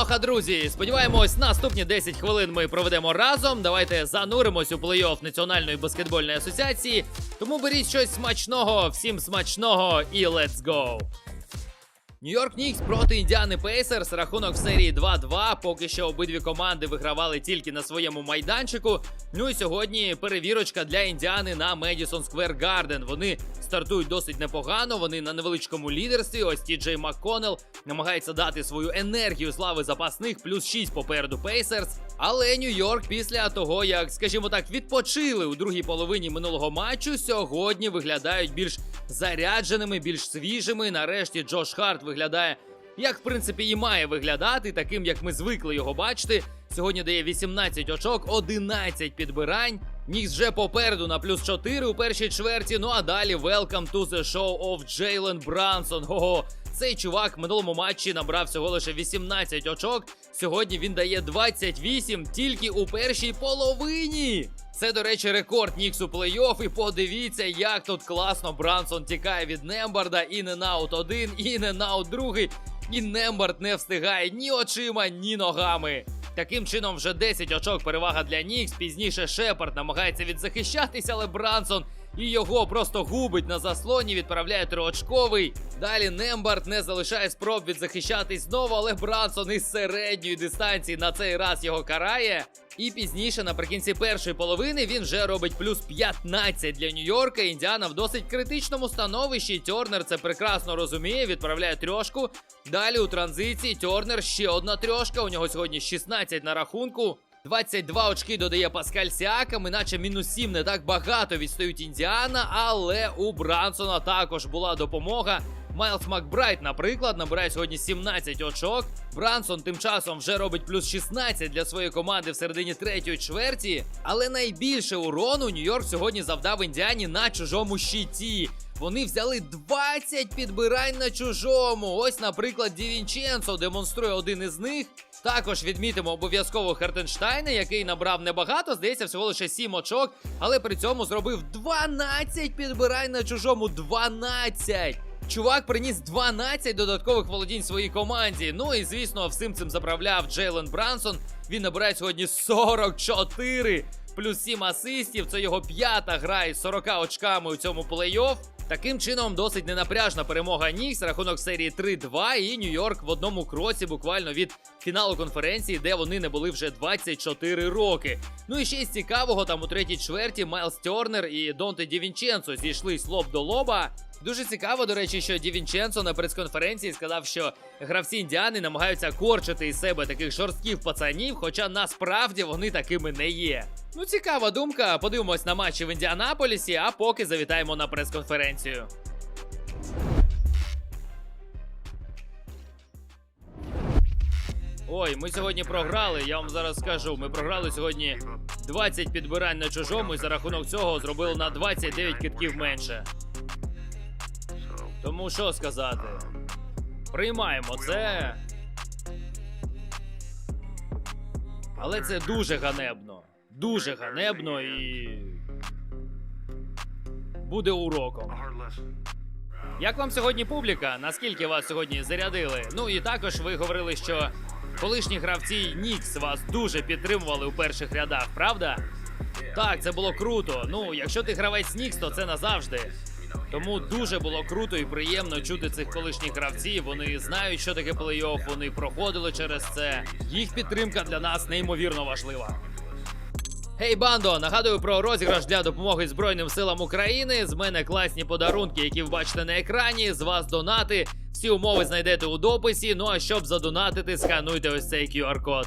Алоха, друзі! Сподіваємось, наступні 10 хвилин ми проведемо разом. Давайте зануримось у плей-офф Національної баскетбольної асоціації. Тому беріть щось смачного, всім смачного і let's go! Нью-Йорк Нікс проти Індіани Пейсерс. Рахунок в серії 2-2. Поки що обидві команди вигравали тільки на своєму майданчику. Ну і сьогодні перевірочка для Індіани на Медісон Сквер Гарден. Вони стартують досить непогано. Вони на невеличкому лідерстві. Ось Ті Джей МакКоннелл намагається дати свою енергію слави запасних, плюс 6 попереду Пейсерс. Але Нью-Йорк після того, як, скажімо так, відпочили у другій половині минулого матчу, сьогодні виглядають більш зарядженими, більш свіжими. Нарешті Джош Харт виглядає, як в принципі і має виглядати, таким як ми звикли його бачити. Сьогодні дає 18 очок, 11 підбирань. Ніс вже попереду на плюс 4 у першій чверті. Ну а далі welcome to the show of Джейлен Брансон. Ого, цей чувак в минулому матчі набрав всього лише 18 очок. Сьогодні він дає 28 тільки у першій половині. Це, до речі, рекорд Ніксу плей-офф. І подивіться, як тут класно Брансон тікає від Нембарда. І не наут один, і не наут другий. І Нембард не встигає ні очима, ні ногами. Таким чином, вже 10 очок перевага для Нікс. Пізніше Шепард намагається відзахищатися, але Брансон і його просто губить на заслоні, відправляє триочковий. Далі Нембард не залишає спроб відзахищатись знову, але Брансон із середньої дистанції на цей раз його карає. І пізніше, наприкінці першої половини, він вже робить плюс 15 для Нью-Йорка. Індіана в досить критичному становищі. Тьорнер це прекрасно розуміє, відправляє трьошку. Далі у транзиції Тьорнер ще одна трьошка. У нього сьогодні 16 на рахунку. 22 очки додає Паскаль Сіакам, іначе мінус 7 не так багато відстають Індіана, але у Брансона також була допомога. Майлз Макбрайт, наприклад, набирає сьогодні 17 очок. Брансон тим часом вже робить плюс 16 для своєї команди в середині третьої чверті. Але найбільше урону Нью-Йорк сьогодні завдав Індіані на чужому щиті. Вони взяли 20 підбирань на чужому. Ось, наприклад, Ді Вінченцо демонструє один із них. Також відмітимо обов'язково Хартенштайна, який набрав небагато, здається, всього лише 7 очок, але при цьому зробив 12 підбирань на чужому. 12! Чувак приніс 12 додаткових володінь своїй команді. Ну і звісно, всім цим заправляв Джейлен Брансон. Він набирає сьогодні 44 плюс 7 асистів. Це його п'ята гра із 40 очками у цьому плей-офф. Таким чином, досить ненапряжна перемога Нікс, рахунок серії 3-2, і Нью-Йорк в одному кроці буквально від фіналу конференції, де вони не були вже 24 роки. Ну і ще із цікавого, там у третій чверті Майлз Тернер і Донте Дівінченцо зійшлись лоб до лоба. Дуже цікаво, до речі, що Ді Вінченцо на прес-конференції сказав, що гравці індіани намагаються корчити із себе таких жорстких пацанів, хоча насправді вони такими не є. Ну, цікава думка. Подивимось на матчі в Індіанаполісі, а поки завітаємо на прес-конференцію. Ой, ми сьогодні програли. Я вам зараз скажу. Ми програли сьогодні 20 підбирань на чужому, і за рахунок цього зробили на 29 китків менше. Тому що сказати? Приймаємо це. Але це дуже ганебно. Дуже ганебно і. Буде уроком. Як вам сьогодні публіка? Наскільки вас сьогодні зарядили? Ну і також ви говорили, що колишні гравці Нікс вас дуже підтримували у перших рядах, правда? Так, це було круто. Ну, якщо ти гравець Нікс, то це назавжди. Тому дуже було круто і приємно чути цих колишніх гравців. Вони знають, що таке плей-офф, вони проходили через це. Їх підтримка для нас неймовірно важлива. Гей, бандо! Нагадую про розіграш для допомоги Збройним силам України. З мене класні подарунки, які ви бачите на екрані. З вас донати. Всі умови знайдете у дописі. Ну а щоб задонатити, скануйте ось цей QR-код.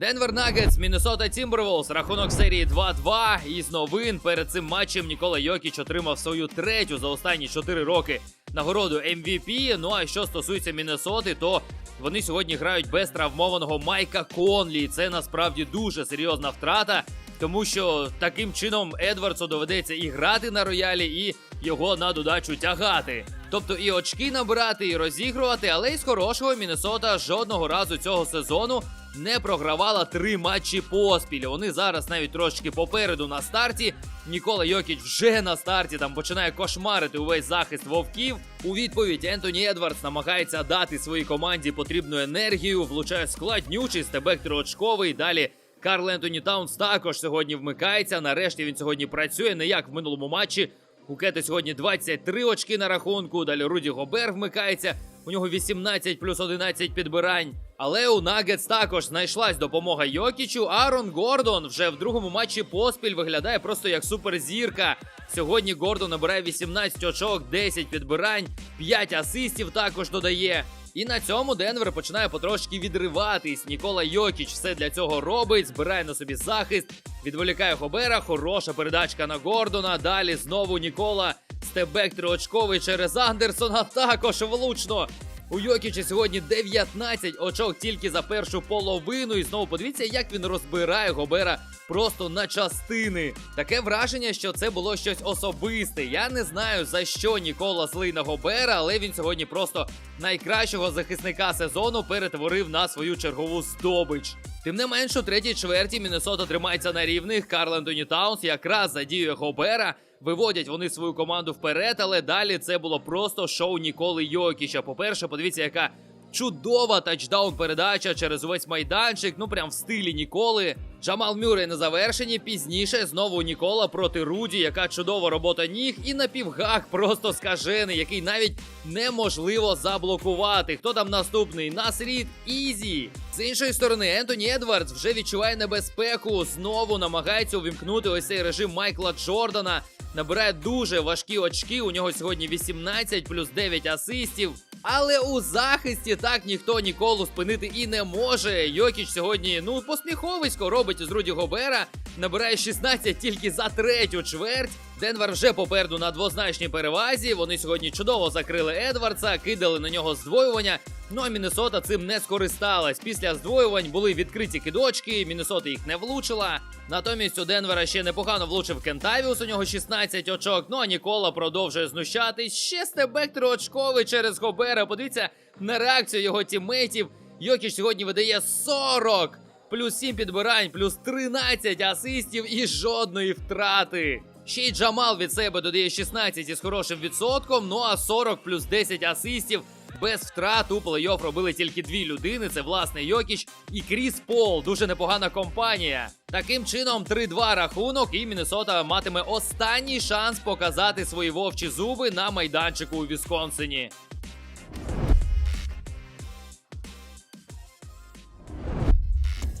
Денвер Нагетс, Міннесота Тімберволс, рахунок серії 2-2. Із новин перед цим матчем Нікола Йокіч отримав свою третю за останні 4 роки нагороду MVP. Ну а що стосується Міннесоти, то вони сьогодні грають без травмованого Майка Конлі. Це насправді дуже серйозна втрата. тому що таким чином Едвардсу доведеться і грати на роялі, і його на додачу тягати. Тобто і очки набирати, і розігрувати, але із хорошого Міннесота жодного разу цього сезону не програвала три матчі поспіль. Вони зараз навіть трошки попереду на старті. Нікола Йокіч вже на старті там починає кошмарити увесь захист вовків. У відповідь Ентоні Едвардс намагається дати своїй команді потрібну енергію, влучає складнючий стебек триочковий. Далі Карл Ентоні Таунс також сьогодні вмикається. Нарешті він сьогодні працює не як в минулому матчі. У Кети сьогодні 23 очки на рахунку. Далі Руді Гобер вмикається. У нього 18 плюс 11 підбирань. Але у Нагетс також знайшлась допомога Йокічу. Арон Гордон вже в другому матчі поспіль виглядає просто як суперзірка. Сьогодні Гордон набирає 18 очок, 10 підбирань, 5 асистів також додає. І на цьому Денвер починає потрошки відриватись. Нікола Йокіч все для цього робить, збирає на собі захист, відволікає Хобера. Хороша передачка на Гордона. Далі знову Нікола. Стебек триочковий через Андерсона. Також влучно. У Йокіча сьогодні 19 очок тільки за першу половину. І знову подивіться, як він розбирає Гобера просто на частини. Таке враження, що це було щось особисте. Я не знаю за що Нікола злий на Гобера, але він сьогодні просто найкращого захисника сезону перетворив на свою чергову здобич. Тим не менш, у третій чверті Міннесота тримається на рівних. Карл Ентоні Таунс якраз задіює Гобера. Виводять вони свою команду вперед, але далі це було просто шоу Ніколи Йокіча. По-перше, подивіться, яка чудова тачдаун передача через увесь майданчик. Ну прям в стилі Ніколи. Джамал Мюррей на завершенні. Пізніше знову Нікола проти Руді, яка чудова робота ніг, і напівгак просто скажений, який навіть неможливо заблокувати. Хто там наступний? Насрід Ізі. З іншої сторони, Ентоні Едвардс вже відчуває небезпеку. Знову намагається увімкнути ось цей режим Майкла Джордана. Набирає дуже важкі очки. У нього сьогодні 18 плюс 9 асистів. Але у захисті так ніхто ніколи спинити і не може. Йокіч сьогодні, ну, посміховисько робить з Руді Гобера. Набирає 16 тільки за третю чверть. Денвер вже попереду на двозначній перевазі. Вони сьогодні чудово закрили Едвардса, кидали на нього здвоювання. Ну а Міннесота цим не скористалась. Після здвоювань були відкриті кидочки. Міннесота їх не влучила. Натомість у Денвера ще непогано влучив Кентавіус. У нього 16 очок. Ну а Нікола продовжує знущатись. Ще стебек триочковий через Гобера. Подивіться на реакцію його тіммейтів. Йокіч сьогодні видає 40. Плюс 7 підбирань, плюс 13 асистів і жодної втрати. Ще й Джамал від себе додає 16 із хорошим відсотком. Ну а 40 плюс 10 асистів. Без втрат у плей-офф робили тільки дві людини: це власне Йокіч і Кріс Пол. Дуже непогана компанія. Таким чином, 3-2 рахунок, і Міннесота матиме останній шанс показати свої вовчі зуби на майданчику у Вісконсині.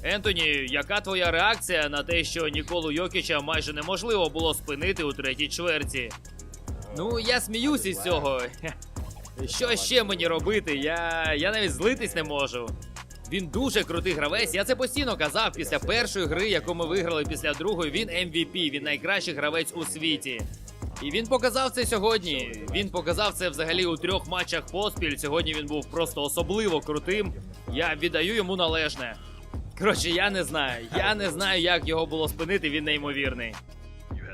Ентоні, яка твоя реакція на те, що Ніколу Йокіча майже неможливо було спинити у третій чверті? Ну, я сміюсь із цього. Що ще мені робити? Я, я навіть злитись не можу. Він дуже крутий гравець. Я це постійно казав після першої гри, яку ми виграли після другої. Він MVP, він найкращий гравець у світі. І він показав це сьогодні. Він показав це взагалі у трьох матчах поспіль. Сьогодні він був просто особливо крутим. Я віддаю йому належне. Коротше, я не знаю. Я не знаю, як його було спинити. Він неймовірний.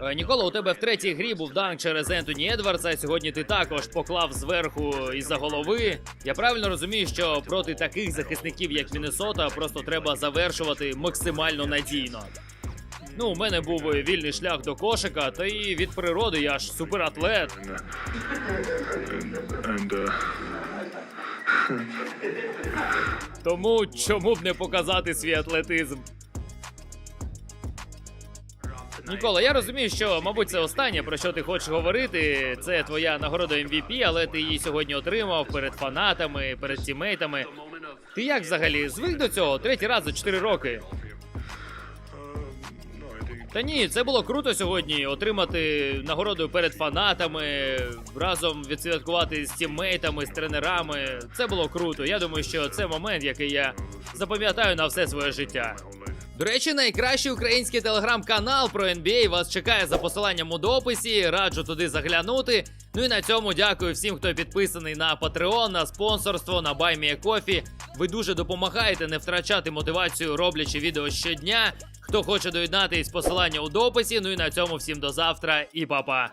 Е, Нікола, у тебе в третій грі був данк через Ентоні Едвардса. Сьогодні ти також поклав зверху із-за голови. Я правильно розумію, що проти таких захисників, як Міннесота, просто треба завершувати максимально надійно. Ну, у мене був вільний шлях до кошика, та і від природи я ж суператлет. and uh, Тому чому б не показати свій атлетизм? Нікола, я розумію, що, мабуть, це останнє, про що ти хочеш говорити. Це твоя нагорода MVP, але ти її сьогодні отримав перед фанатами, перед тімейтами. Ти як взагалі звик до цього? Третій раз за 4 роки. Та ні, це було круто сьогодні отримати нагороду перед фанатами, разом відсвяткувати з тіммейтами, з тренерами. Це було круто. Я думаю, що це момент, який я запам'ятаю на все своє життя. До речі, найкращий український телеграм-канал про NBA вас чекає за посиланням у дописі. Раджу туди заглянути. Ну і на цьому дякую всім, хто підписаний на Patreon, на спонсорство, на BuyMeACoffee. Ви дуже допомагаєте не втрачати мотивацію, роблячи відео щодня. Хто хоче доєднатись, посилання у дописі. Ну і на цьому всім до завтра і па-па.